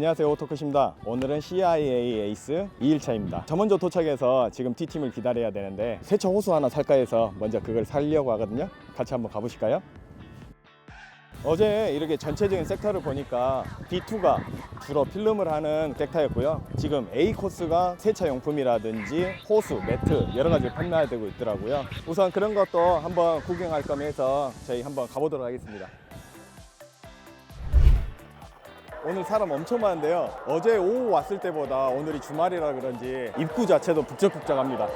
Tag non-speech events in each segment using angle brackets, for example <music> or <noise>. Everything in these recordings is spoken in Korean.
안녕하세요 오토컷입니다 오늘은 CIA 에이스 2일차입니다 저 먼저 도착해서 지금 T팀을 기다려야 되는데 세차 호수 하나 살까 해서 먼저 그걸 살려고 하거든요 같이 한번 가보실까요? 어제 이렇게 전체적인 섹터를 보니까 D2가 주로 필름을 하는 섹터였고요. 지금 A 코스가 세차 용품이라든지 호수, 매트 여러 가지 판매되고 있더라고요. 우선 그런 것도 한번 구경할 거면서 저희 한번 가보도록 하겠습니다. 오늘 사람 엄청 많은데요. 어제 오후 왔을 때보다 오늘이 주말이라 그런지 입구 자체도 북적북적합니다.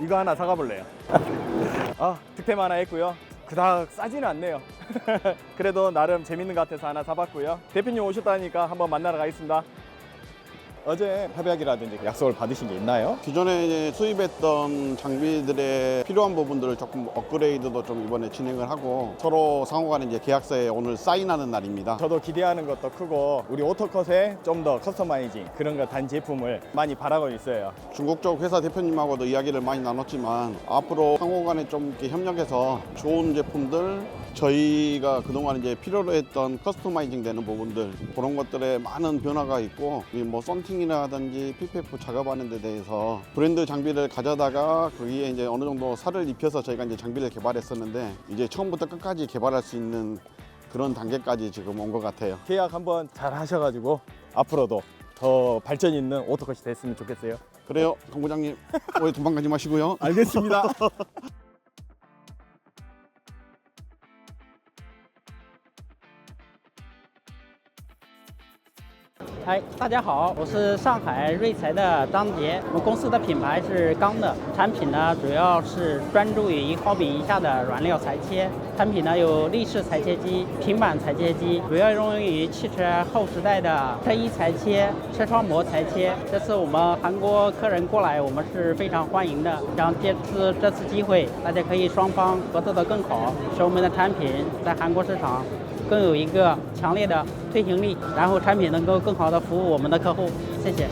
이거 하나 사가볼래요. <laughs> 아, 득템 하나 했고요. 그닥 싸지는 않네요. <laughs> 그래도 나름 재밌는 것 같아서 하나 사봤고요. 대표님 오셨다니까 한번 만나러 가겠습니다. 어제 협약이라든지 약속을 받으신 게 있나요? 기존에 수입했던 장비들의 필요한 부분들을 조금 업그레이드도 좀 이번에 진행을 하고 서로 상호간에 이제 계약서에 오늘 사인하는 날입니다. 저도 기대하는 것도 크고 우리 오토컷에 좀 더 커스터마이징 그런 거 단 제품을 많이 바라고 있어요. 중국 쪽 회사 대표님하고도 이야기를 많이 나눴지만 앞으로 상호간에 좀 이렇게 협력해서 좋은 제품들 저희가 그동안 이제 필요로 했던 커스터마이징 되는 부분들 그런 것들에 많은 변화가 있고 이뭐 썬팅이라든지 PPF 작업하는 데 대해서 브랜드 장비를 가져다가 거기에 이제 어느 정도 살을 입혀서 저희가 이제 장비를 개발했었는데 이제 처음부터 끝까지 개발할 수 있는 그런 단계까지 지금 온 것 같아요. 계약 한번 잘 하셔가지고 앞으로도 더 발전 있는 오토컷이 됐으면 좋겠어요. 그래요, 강 부장님. 왜 도망가지 마시고요. 알겠습니다. <laughs> 嗨，大家好，我是上海瑞材的张杰。我们公司的品牌是钢的，产品呢主要是专注于一毫米以下的软料裁切。产品呢有立式裁切机、平板裁切机，主要用于汽车后时代的车衣裁切、车窗膜裁切。这次我们韩国客人过来，我们是非常欢迎的。想借此这次机会，大家可以双方合作的更好，使我们的产品在韩国市场更有一个强烈的推行力，然后产品能够更好的服务我们的客户。谢谢。